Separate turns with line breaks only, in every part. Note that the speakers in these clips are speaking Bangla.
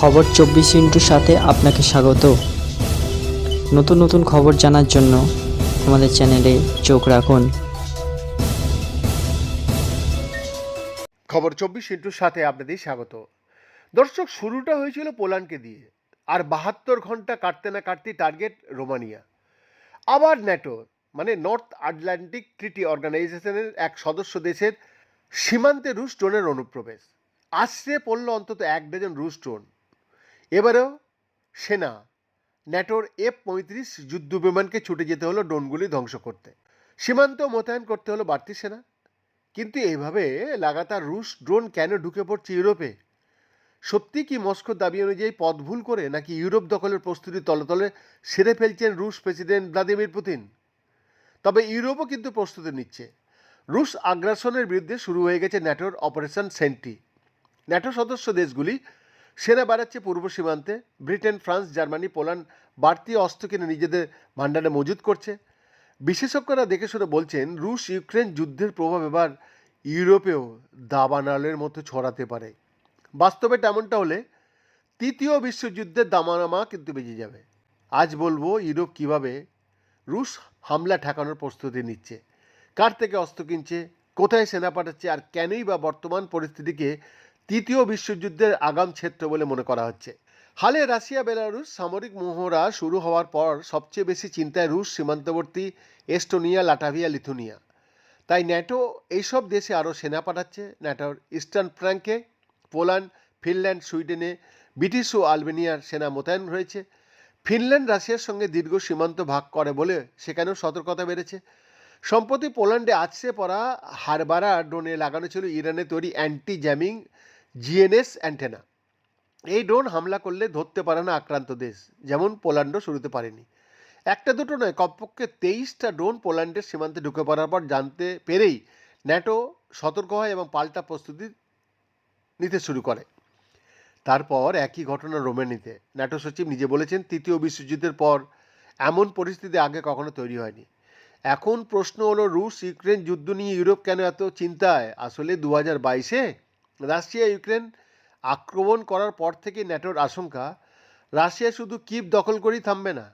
খবর চব্বিশ ইন্টুর সাথে আপনাকে স্বাগত। নতুন নতুন খবর জানার জন্য আমাদের চ্যানেলে চোখ রাখুন।
খবর চব্বিশ ইন্টুর সাথে আপনাদের স্বাগত। দর্শক, শুরুটা হয়েছিল পোল্যান্ডকে দিয়ে, আর বাহাত্তর ঘণ্টা কাটতে না কাটতেই টার্গেট রোমানিয়া। আবার ন্যাটো মানে নর্থ আটলান্টিক ট্রিটি অর্গানাইজেশনের এক সদস্য দেশের সীমান্তে রুশ ড্রোনের অনুপ্রবেশ। আশ্রে পড়ল অন্তত এক ডজন রুশ ড্রোন। এবারেও সেনা, ন্যাটোর এফ পঁয়ত্রিশ যুদ্ধ বিমানকে ছুটে যেতে হলো ড্রোনগুলি ধ্বংস করতে। সীমান্ত মোতায়েন করতে হলো বাড়তি সেনা। কিন্তু এইভাবে লাগাতার রুশ ড্রোন কেন ঢুকে পড়ছে ইউরোপে? সত্যি কি মস্কোর দাবি অনুযায়ী পথ ভুল করে নাকি ইউরোপ দখলের প্রস্তুতি তলে তলে সেরে ফেলছেন রুশ প্রেসিডেন্ট ভ্লাদিমির পুতিন? তবে ইউরোপও কিন্তু প্রস্তুতি নিচ্ছে। রুশ আগ্রাসনের বিরুদ্ধে শুরু হয়ে গেছে ন্যাটোর অপারেশন সেন্টি। ন্যাটো সদস্য দেশগুলি সেনা বাড়াচ্ছে পূর্ব সীমান্তে। ব্রিটেন, ফ্রান্স, জার্মানি, পোল্যান্ড বাড়তি অস্ত্র কিনে নিজেদের ভাণ্ডারে মজুত করছে। বিশেষজ্ঞরা দেখে শুনে বলছেন, রুশ ইউক্রেন যুদ্ধের প্রভাব এবার ইউরোপেও দাবানালের মতো ছড়াতে পারে। বাস্তবে তেমনটা হলে তৃতীয় বিশ্বযুদ্ধের দামানামা কিন্তু বেজে যাবে। আজ বলব, ইউরোপ কীভাবে রুশ হামলা ঠেকানোর প্রস্তুতি নিচ্ছে। কার থেকে অস্ত্র কিনছে, কোথায় সেনা পাঠাচ্ছে, আর কেনই বা বর্তমান পরিস্থিতিকে তৃতীয় বিশ্বযুদ্ধের আগাম ক্ষেত্র বলে মনে করা হচ্ছে। হালে রাশিয়া, বেলারুশ সামরিক মহড়া শুরু হওয়ার পর সবচেয়ে বেশি চিন্তায় রুশ সীমান্তবর্তী এস্টোনিয়া, লাটাভিয়া, লিথুনিয়া। তাই ন্যাটো এইসব দেশে আরও সেনা পাঠাচ্ছে। ন্যাটোর ইস্টার্ন ফ্রাঙ্কে পোল্যান্ড, ফিনল্যান্ড, সুইডেনে ব্রিটিশ ও আলবেনিয়ার সেনা মোতায়েন রয়েছে। ফিনল্যান্ড রাশিয়ার সঙ্গে দীর্ঘ সীমান্ত ভাগ করে বলে সেখানেও সতর্কতা বেড়েছে। সম্প্রতি পোল্যান্ডে আছড়ে পড়া হারবারা ড্রোনে লাগানো ছিল ইরানে তৈরি অ্যান্টি জ্যামিং জিএনএস অ্যান্টেনা। এই ড্রোন হামলা করলে ধরতে পারে না আক্রান্ত দেশ, যেমন পোল্যান্ডও শুরুতে পারেনি। একটা দুটো নয়, কমপক্ষে তেইশটা ড্রোন পোল্যান্ডের সীমান্তে ঢুকে পড়ার পর জানতে পেরেই ন্যাটো সতর্ক হয় এবং পাল্টা প্রস্তুতি নিতে শুরু করে। তারপর একই ঘটনা রোমেনিতে। ন্যাটো সচিব নিজে বলেছেন, তৃতীয় বিশ্বযুদ্ধের পর এমন পরিস্থিতি আগে কখনো তৈরি হয়নি। এখন প্রশ্ন হলো রুশ ইউক্রেন যুদ্ধ নিয়ে ইউরোপ কেন এত চিন্তায়? আসলে দু হাজার বাইশে রাশিয়া ইউক্রেন আক্রমণ করার পর থেকে ন্যাটোর আশঙ্কা, রাশিয়া শুধু কিপ দখল করেই থামবে না,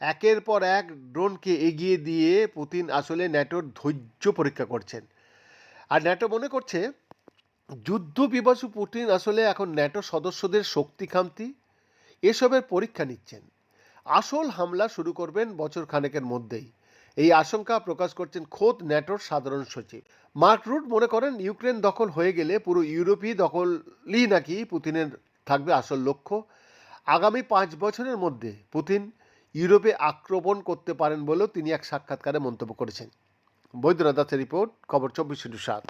একের পর এক ড্রোনকে এগিয়ে দিয়ে পুতিন আসলে ন্যাটোর ধৈর্য পরীক্ষা করছেন। আর ন্যাটো মনে করছে, যুদ্ধ পিপাসু পুতিন আসলে এখন ন্যাটো সদস্যদের শক্তি খামতি, এসবের পরীক্ষা নিচ্ছেন। আসল হামলা শুরু করবেন বছর খানেকের মধ্যেই। এই আশঙ্কা প্রকাশ করছেন খোদ ন্যাটোর সাধারণ সচিব। মার্ক রুট মনে করেন, ইউক্রেন দখল হয়ে গেলে পুরো ইউরোপই দখলই নাকি পুতিনের থাকবে আসল লক্ষ্য। আগামী পাঁচ বছরের মধ্যে পুতিন ইউরোপে আক্রমণ করতে পারেন বলেও তিনি এক সাক্ষাৎকারে মন্তব্য করেছেন। বৈদ্যনাথ দাসের রিপোর্ট, খবর চব্বিশ সাত।